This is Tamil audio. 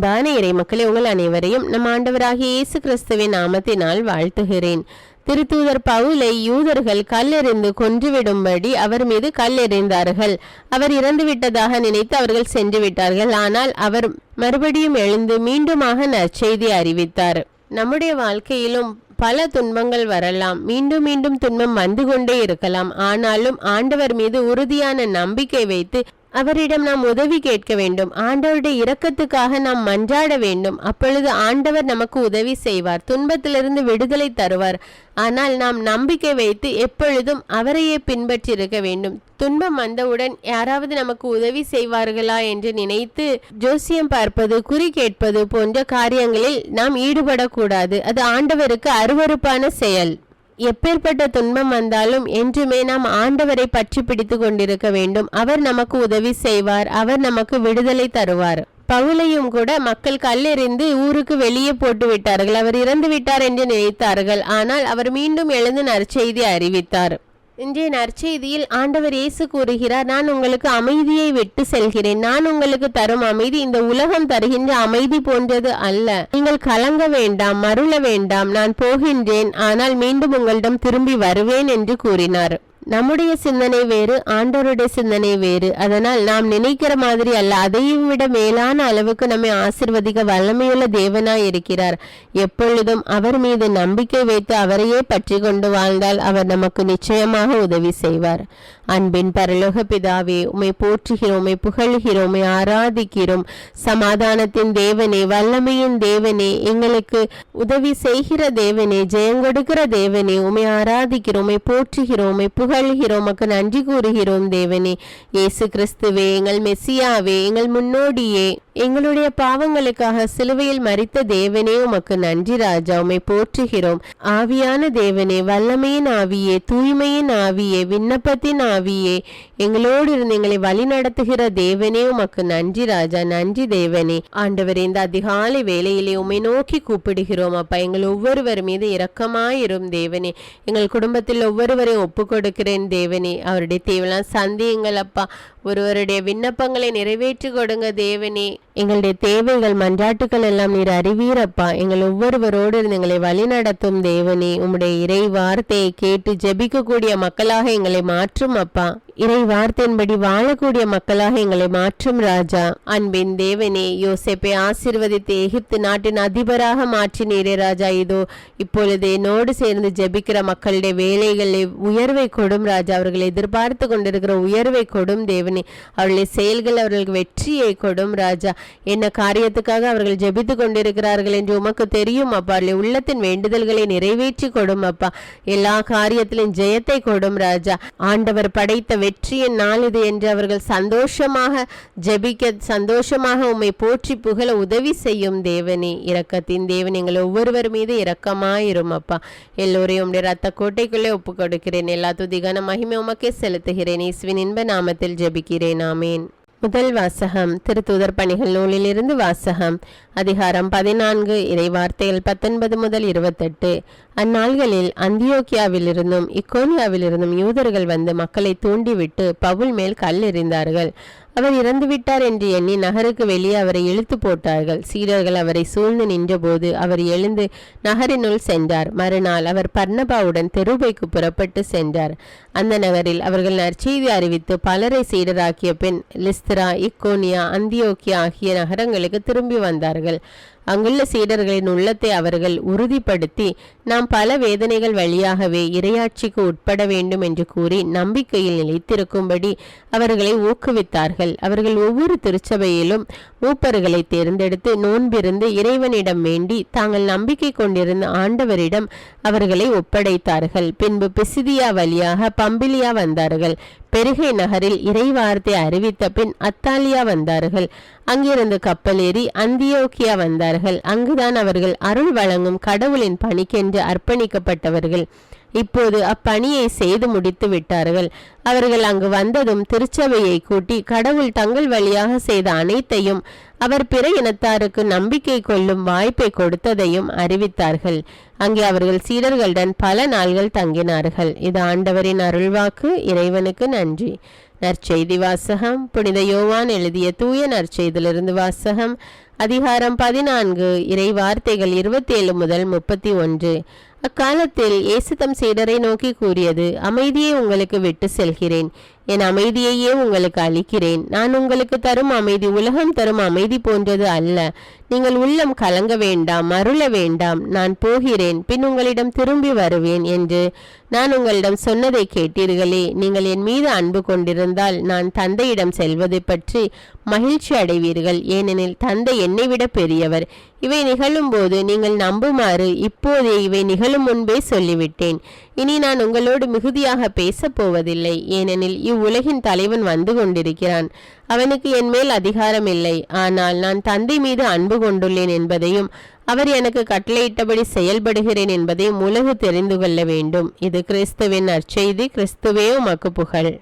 அன்பான இறை உங்கள் அனைவரையும் நம் ஆண்டவராகிய இயேசு கிறிஸ்துவின் நாமத்தினால் வாழ்த்துகிறேன். திருத்தூதர் பவுலை யூதர்கள் கல்லெறிந்து கொன்றுவிடும்படி அவர் மீது கல்லெறிந்தார்கள். அவர் இறந்துவிட்டதாக நினைத்து அவர்கள் சென்று விட்டார்கள் ஆனால் அவர் மறுபடியும் எழுந்து மீண்டுமாக நற்செய்தி அறிவித்தார். நம்முடைய வாழ்க்கையிலும் பல துன்பங்கள் வரலாம். மீண்டும் மீண்டும் துன்பம் வந்து கொண்டே இருக்கலாம். ஆனாலும் ஆண்டவர் மீது உறுதியான நம்பிக்கை வைத்து அவரிடம் நாம் உதவி கேட்க வேண்டும். ஆண்டவருடைய இரக்கத்துக்காக நாம் மன்றாட வேண்டும். அப்பொழுது ஆண்டவர் நமக்கு உதவி செய்வார். துன்பத்திலிருந்து விடுதலை தருவார். ஆனால் நாம் நம்பிக்கை வைத்து எப்பொழுதும் அவரையே பின்பற்றி இருக்க வேண்டும். துன்பம் வந்தவுடன் யாராவது நமக்கு உதவி செய்வார்களா என்று நினைத்து ஜோசியம் பார்ப்பது குறி கேட்பது போன்ற காரியங்களில் நாம் ஈடுபடக்கூடாது. அது ஆண்டவருக்கு அருவருப்பான செயல். எப்பேற்பட்ட துன்பம் வந்தாலும் என்றுமே நாம் ஆண்டவரை பற்றி பிடித்து கொண்டிருக்க வேண்டும். அவர் நமக்கு உதவி செய்வார். அவர் நமக்கு விடுதலை தருவார். பவுலையும் கூட மக்கள் கல்லெறிந்து ஊருக்கு வெளியே போட்டு விட்டார்கள். அவர் இறந்து விட்டார் என்று நினைத்தார்கள். ஆனால் அவர் மீண்டும் எழுந்து நற்செய்தி அறிவித்தார். இன்றைய நற்செய்தியில் ஆண்டவர் இயேசு கூறுகிறார் நான் உங்களுக்கு அமைதியை விட்டு செல்கிறேன். நான் உங்களுக்கு தரும் அமைதி. இந்த உலகம் தருகின்ற அமைதி போன்றது அல்ல. நீங்கள் கலங்க வேண்டாம் மருள வேண்டாம். நான் போகின்றேன். ஆனால் மீண்டும் உங்களிடம் திரும்பி வருவேன் என்று கூறினார். நம்முடைய சிந்தனை வேறு ஆண்டவருடைய சிந்தனை வேறு. அதனால் நாம் நினைக்கிற மாதிரி அல்ல அதையும் விட மேலான அளவுக்கு நம்மை ஆசிர்வதிக்க வல்லமையுள்ள தேவனாய் இருக்கிறார். எப்பொழுதும் அவர் மீது நம்பிக்கை வைத்து அவரையே பற்றி கொண்டு வாழ்ந்தால் அவர் நமக்கு நிச்சயமாக உதவி செய்வார். அன்பின் பரலோக பிதாவே உமை போற்றுகிறோமே புகழ்கிறோமே ஆராதிக்கிறோம். சமாதானத்தின் தேவனே வல்லமையின் தேவனே எங்களுக்கு உதவி செய்கிற தேவனே ஜெயம் கொடுக்கிற தேவனே உமை ஆராதிக்கிறோமே போற்றுகிறோமே புகழ்கிறோமக்கு நன்றி கூறுகிறோம் தேவனே. இயேசு கிறிஸ்துவே எங்கள் மெஸ்ஸியாவே எங்கள் முன்னோடியே. எங்களுடைய பாவங்களுக்காக சிலுவையில் மறித்த தேவனே உமக்கு நன்றி ராஜா. உமை போற்றுகிறோம். ஆவியான தேவனே வல்லமையின் ஆவியே தூய்மையின் ஆவியே விண்ணப்பத்தின் ஆவியே எங்களோடு இருந்து எங்களை வழி நடத்துகிற தேவனே உமக்கு நன்றி ராஜா. நன்றி தேவனே. ஆண்டவர் இந்த அதிகாலை வேலையிலே உமை நோக்கி கூப்பிடுகிறோம். அப்பா எங்கள் ஒவ்வொருவர் மீது இரக்கமாயிரும் தேவனே. எங்கள் குடும்பத்தில் ஒவ்வொருவரையும் ஒப்பு கொடுக்கிறேன் தேவனே. அவருடைய தேவலாம் சந்தியுங்கள் அப்பா ஒருவருடைய விண்ணப்பங்களை நிறைவேற்றி கொடுங்க தேவனே. எங்களுடைய தேவைகள் மன்றாட்டுகள் எல்லாம் நீர் அறிவீரப்பா. எங்கள் ஒவ்வொருவரோடு இருந்து எங்களை வழிநடத்தும் தேவனே. உம்முடைய இறை வார்த்தையை கேட்டு ஜெபிக்கக்கூடிய மக்களாக எங்களை மாற்றும் அப்பா இறை வார்த்தையின்படி வாழக்கூடிய மக்களாக எங்களை மாற்றும் ராஜா. அன்பின் தேவனே யோசேப்பை ஆசிர்வதித்து எகிப்து நாட்டின் அதிபராக மாற்றினீரே ராஜா. இதோ இப்பொழுது என்னோடு சேர்ந்து ஜெபிக்கிற மக்களுடைய வேலைகளை உயர்வை கொடும் ராஜா. அவர்கள் எதிர்பார்த்து கொண்டிருக்கிற உயர்வை கொடும் தேவனே. அவர்களுடைய செயல்கள் அவர்களுக்கு வெற்றியை கொடும் ராஜா. என்ன காரியத்துக்காக அவர்கள் ஜெபித்து கொண்டிருக்கிறார்கள் என்று உமக்கு தெரியும் அப்பா. அவருடைய உள்ளத்தின் வேண்டுதல்களை நிறைவேற்றி கொடும் அப்பா. எல்லா காரியத்திலும் ஜெயத்தை கொடும் ராஜா. ஆண்டவர் படைத்த வெற்றியின் நாள் இது என்று அவர்கள் சந்தோஷமாக ஜெபிக்க சந்தோஷமாக உம்மை போற்றி புகழ உதவி செய்யும் தேவனே. இரக்கத்தின் தேவன் எங்கள் ஒவ்வொருவர் மீது இரக்கமாயிரும் அப்பா எல்லோரையும் உடைய ரத்த கோட்டைக்குள்ளே ஒப்பு கொடுக்கிறேன் எல்லா துதிகான மகிமை உமக்கே செலுத்துகிறேன். இஸ்வின் இன்ப நாமத்தில் ஜெபிக்கிறேன். ஆமேன். முதல் வாசகம் திருத்தூதர் பணிகள் நூலிலிருந்து வாசகம் அதிகாரம் பதினான்கு இறை வார்த்தைகள் பத்தொன்பது முதல் இருபத்தெட்டு. அந்நாள்களில் அந்தியோக்கியாவிலிருந்தும் இக்கோனியாவிலிருந்தும் யூதர்கள் வந்து மக்களை தூண்டிவிட்டு பவுல் மேல் கல் எறிந்தார்கள் அவர் இறந்துவிட்டார் என்று எண்ணி நகருக்கு வெளியே அவரை இழுத்து போட்டார்கள். சீடர்கள் அவரை சூழ்ந்து நின்றபோது அவர் எழுந்து நகரினுள் சென்றார். மறுநாள் அவர் பர்ணபாவுடன் தெருபைக்கு புறப்பட்டு சென்றார். அந்த நகரில் அவர்கள் நற்செய்தி அறிவித்து பலரை சீடராக்கிய பின் லிஸ்திரா இக்கோனியா அந்தியோக்கியா ஆகிய நகரங்களுக்கு திரும்பி வந்தார்கள். அங்குள்ள சீடர்களின் உள்ளத்தை அவர்கள் உறுதிப்படுத்தி நாம் பல வேதனைகள் வழியாகவே இரையாட்சிக்கு உட்பட வேண்டும் என்று கூறி நம்பிக்கையில் நிலைத்திருக்கும்படி அவர்களை ஊக்குவித்தார்கள். அவர்கள் ஒவ்வொரு திருச்சபையிலும் மூப்பர்களை தேர்ந்தெடுத்து நோன்பிருந்து இறைவனிடம் வேண்டி தாங்கள் நம்பிக்கை கொண்டிருந்த ஆண்டவரிடம் அவர்களை ஒப்படைத்தார்கள். பின்பு பிசிதியா வழியாக பம்பிலியா வந்தார்கள். பெருகை நகரில் இறைவார்த்தை அறிவித்த பின் அத்தாலியா வந்தார்கள். அங்கிருந்து கப்பலேறி அந்தியோக்கியா வந்தார்கள். அங்குதான் அவர்கள் அருள் வழங்கும் கடவுளின் பணிக்கென்று அர்ப்பணிக்கப்பட்டவர்கள். இப்போது அப்பணியை செய்து முடித்து விட்டார்கள். அவர்கள் அங்கு வந்ததும் திருச்சபையை கூட்டி கடவுள் தங்கள் வழியாக செய்த அனைத்தையும் அவர் பிற இனத்தாருக்கு நம்பிக்கை கொள்ளும் வாய்ப்பை கொடுத்ததையும் அறிவித்தார்கள். அங்கே அவர்கள் சீடர்களுடன் பல நாள்கள் தங்கினார்கள். இது ஆண்டவரின் அருள்வாக்கு. இறைவனுக்கு நன்றி. நற்செய்தி வாசகம். புனித யோவான் எழுதிய தூய நற்செய்திலிருந்து வாசகம். அதிகாரம் பதினான்கு. இறை வார்த்தைகள் இருபத்தேழு முதல் முப்பத்தி ஒன்று. அக்காலத்தில் இயேசு தம் சீடரை நோக்கி கூறியது அமைதியை உங்களுக்கு விட்டு செல்கிறேன். என் அமைதியையே உங்களுக்கு அளிக்கிறேன். நான் உங்களுக்கு தரும் அமைதி உலகம் தரும் அமைதி போன்றது அல்ல. நீங்கள் உள்ளம் கலங்க வேண்டாம் மருள வேண்டாம். நான் போகிறேன் பின் உங்களிடம் திரும்பி வருவேன் என்று நான் உங்களிடம் சொன்னதை கேட்டீர்களே. நீங்கள் என் மீது அன்பு கொண்டிருந்தால் நான் தந்தையிடம் செல்வதை பற்றி மகிழ்ச்சி அடைவீர்கள். ஏனெனில் தந்தை என்னை விட பெரியவர். இவை நிகழும்போது நீங்கள் நம்புமாறு இப்போதே இவை நிகழும் முன்பே சொல்லிவிட்டேன். இனி நான் உங்களோடு மிகுதியாக பேசப் போவதில்லை. ஏனெனில் இவ்வுலகின் தலைவன் வந்து கொண்டிருக்கிறான். அவனுக்கு என் மேல் அதிகாரம் இல்லை ஆனால் நான் தந்தை மீது அன்பு கொண்டுள்ளேன் என்பதையும் அவர் எனக்கு கட்டளையிட்டபடி செயல்படுகிறேன் என்பதையும் உலகு தெரிந்து கொள்ள வேண்டும். இது கிறிஸ்துவின் நற்செய்தி. கிறிஸ்துவே உமக்கு புகழ்.